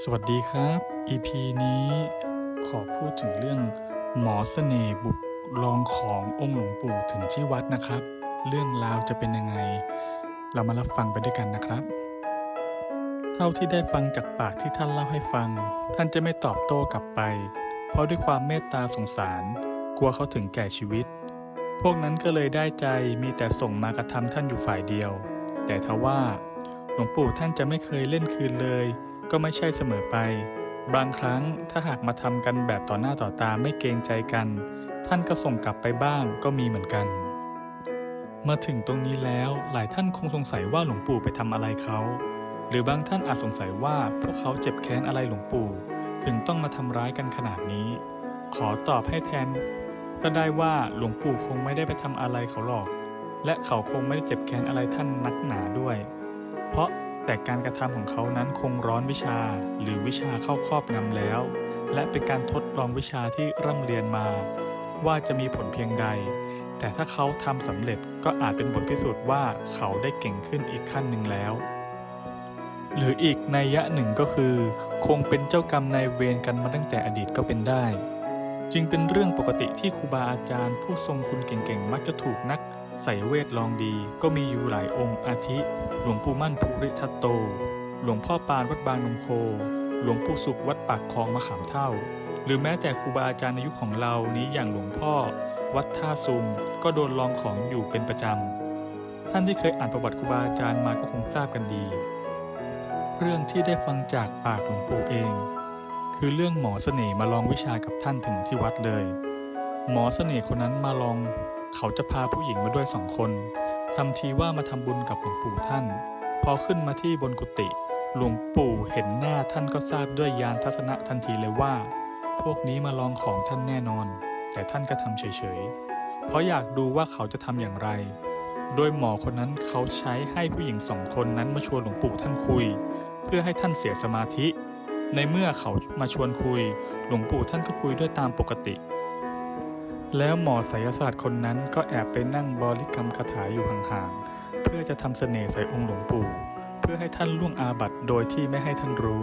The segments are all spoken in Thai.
สวัสดีครับ EP นี้ขอพูดถึงเรื่องหมอเสน่ห์บุกลองขององค์หลวงปู่ถึงที่วัดนะครับ เรื่องราวจะเป็นยังไง เรามารับฟังไปด้วยกันนะครับ เท่าที่ได้ฟังจากปากที่ท่านเล่าให้ฟัง ท่านจะไม่ตอบโต้กลับไป เพราะด้วยความเมตตาสงสาร กลัวเขาถึงแก่ชีวิต พวกนั้นก็เลยได้ใจมีแต่ส่งมากระทำท่านอยู่ฝ่ายเดียว แต่ทว่าหลวงปู่ท่านจะไม่เคยเล่นคืนเลย ก็ไม่ใช่เสมอไป บางครั้งถ้าหากมาทำกันแบบต่อหน้าต่อตาไม่เกรงใจกัน ท่านก็ส่งกลับไปบ้างก็มีเหมือนกัน มาถึงตรงนี้แล้วหลายท่านคงสงสัยว่าหลวงปู่ไปทำอะไรเขา หรือบางท่านอาจสงสัยว่าพวกเขาเจ็บแค้นอะไรหลวงปู่ ถึงต้องมาทำร้ายกันขนาดนี้ ขอตอบให้แทน ก็ได้ว่าหลวงปู่คงไม่ได้ไปทำอะไรเขาหรอก และเขาคงไม่ได้เจ็บแค้นอะไรท่านนักหนาด้วย เพราะ แต่การกระทำของเขานั้นคงร้อนวิชาหรือวิชาเข้าครอบงำแล้ว และเป็นการทดลองวิชาที่ร่ำเรียนมา ว่าจะมีผลเพียงใด แต่ถ้าเขาทำสำเร็จก็อาจเป็นบทพิสูจน์ว่าเขาได้เก่งขึ้นอีกขั้นหนึ่งแล้ว หรืออีกนัยยะหนึ่งก็คือ คงเป็นเจ้ากรรมนายเวรกันมาตั้งแต่อดีตก็เป็นได้ จึงเป็นเรื่องปกติที่ครูบาอาจารย์ ผู้ทรงคุณเก่งๆ มักจะถูกนัก ใส่เวทลองดีก็มีอยู่หลายองค์อาทิ หลวงปู่มั่นภูริทัตโต หลวงพ่อปานวัดบางนมโค หลวงปู่สุขวัดปากคลองมะขามเท่า หรือแม้แต่ครูบาอาจารย์ในยุคของเรานี้อย่างหลวงพ่อ วัดท่าซุงก็โดนลองของอยู่เป็นประจำ ท่านที่เคยอ่านประวัติครูบาอาจารย์มาก็คงทราบกันดี เรื่องที่ได้ฟังจากปากหลวงปู่เอง คือเรื่องหมอเสน่ห์มาลองวิชากับท่านถึงที่วัดเลยหมอเสน่ห์คนนั้นมาลอง เขาจะพาผู้หญิงมาด้วยสองคนทำทีว่ามาทำบุญกับหลวงปู่ท่าน พอขึ้นมาที่บนกุฏิหลวงปู่เห็นหน้าท่านก็ทราบด้วยยานทัศนะทันทีเลยว่า พวกนี้มาลองของท่านแน่นอน แต่ท่านก็ทำเฉยๆ เพราะอยากดูว่าเขาจะทำอย่างไร โดยหมอคนนั้นเขาใช้ให้ผู้หญิงสองคนนั้นมาชวนหลวงปู่ท่านคุย เพื่อให้ท่านเสียสมาธิ ในเมื่อเขามาชวนคุย หลวงปู่ท่านก็คุยด้วยตามปกติ แล้วหมอไสยศาสตร์คนนั้นก็แอบไปนั่งบริกรรมคาถาอยู่ห่างๆ เพื่อจะทำเสน่ห์ใส่องค์หลวงปู่ เพื่อให้ท่านล่วงอาบัติโดยที่ไม่ให้ท่านรู้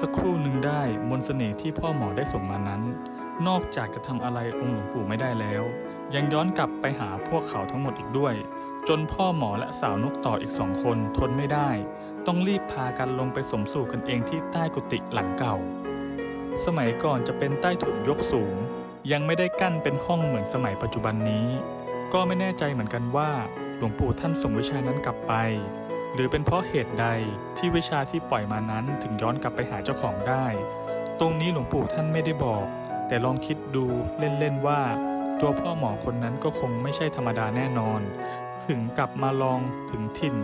สักครู่หนึ่งได้มนเสน่ห์ที่พ่อหมอได้ส่งมานั้น นอกจากจะทำอะไรองค์หลวงปู่ไม่ได้แล้ว ยังย้อนกลับไปหาพวกเขาทั้งหมดอีกด้วย จนพ่อหมอและสาวนกต่ออีกสองคนทนไม่ได้ ต้องรีบพากันลงไปสมสู่กันเองที่ใต้กุฏิหลังเก่า สมัยก่อนจะเป็นใต้ถุนยกสูง ยังไม่ได้กั้นเป็นห้องเหมือนสมัยปัจจุบันนี้ ก็ไม่แน่ใจเหมือนกันว่า หลวงปู่ท่านส่งวิชานั้นกลับไป หรือเป็นเพราะเหตุใดที่วิชาที่ปล่อยมานั้นถึงย้อนกลับไปหาเจ้าของได้ ตรงนี้หลวงปู่ท่านไม่ได้บอก แต่ลองคิดดูเล่นๆว่า ตัวพ่อหมอคนนั้นก็คงไม่ใช่ธรรมดาแน่นอน ถึงกลับมาลองถึงถิ่น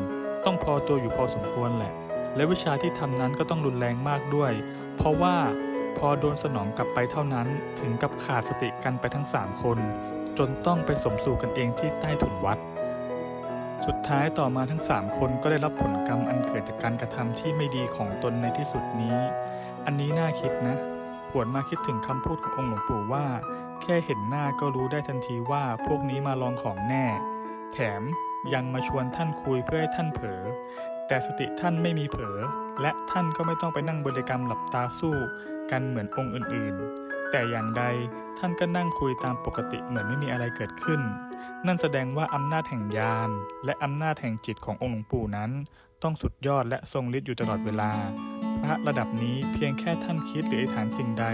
ต้องพอตัวอยู่พอสมควรแหละ และวิชาที่ทำนั้นก็ต้องรุนแรงมากด้วย เพราะว่า พอโดนสนองกลับไปเท่านั้นถึงกับขาดสติกันไปทั้ง3คน จนต้องไปสมสู่กันเองที่ใต้ถุนวัด สุดท้ายต่อมาทั้ง3คนก็ได้รับผลกรรมอันเกิดจากการกระทำที่ไม่ดีของตนในที่สุดนี้ อันนี้น่าคิดนะหวนมาคิดถึงคำพูดขององค์หลวงปู่ว่า แค่เห็นหน้าก็รู้ได้ทันทีว่าพวกนี้มาลองของแน่ แถมยังมาชวนท่านคุยเพื่อให้ท่านเผลอแต่สติท่านไม่มีเผลอ และท่านก็ไม่ต้องไปนั่งบริกรรมหลับตาสู้กันเหมือนองค์อื่นๆ แต่อย่างใดท่านก็นั่งคุยตามปกติเหมือนไม่มีอะไรเกิดขึ้น นั่นแสดงว่าอำนาจแห่งญาณและอำนาจแห่งจิตขององค์หลวงปู่นั้น ต้องสุดยอดและทรงฤทธิ์อยู่ตลอดเวลา พระระดับนี้เพียงแค่ท่านคิดหรืออธิษฐานสิ่งใด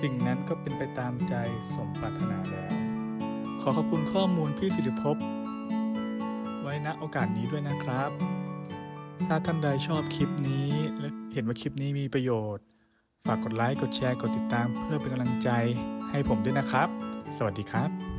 สิ่งนั้นก็เป็นไปตามใจสมปรารถนาแล้ว ขอขอบคุณข้อมูลพี่สิริภพไว้ณโอกาสนี้ด้วยนะครับ ถ้าท่านใดชอบคลิปนี้และเห็นว่าคลิปนี้มีประโยชน์ ฝากกดไลค์ กดแชร์ กดติดตามเพื่อเป็นกำลังใจให้ผมด้วยนะครับ สวัสดีครับ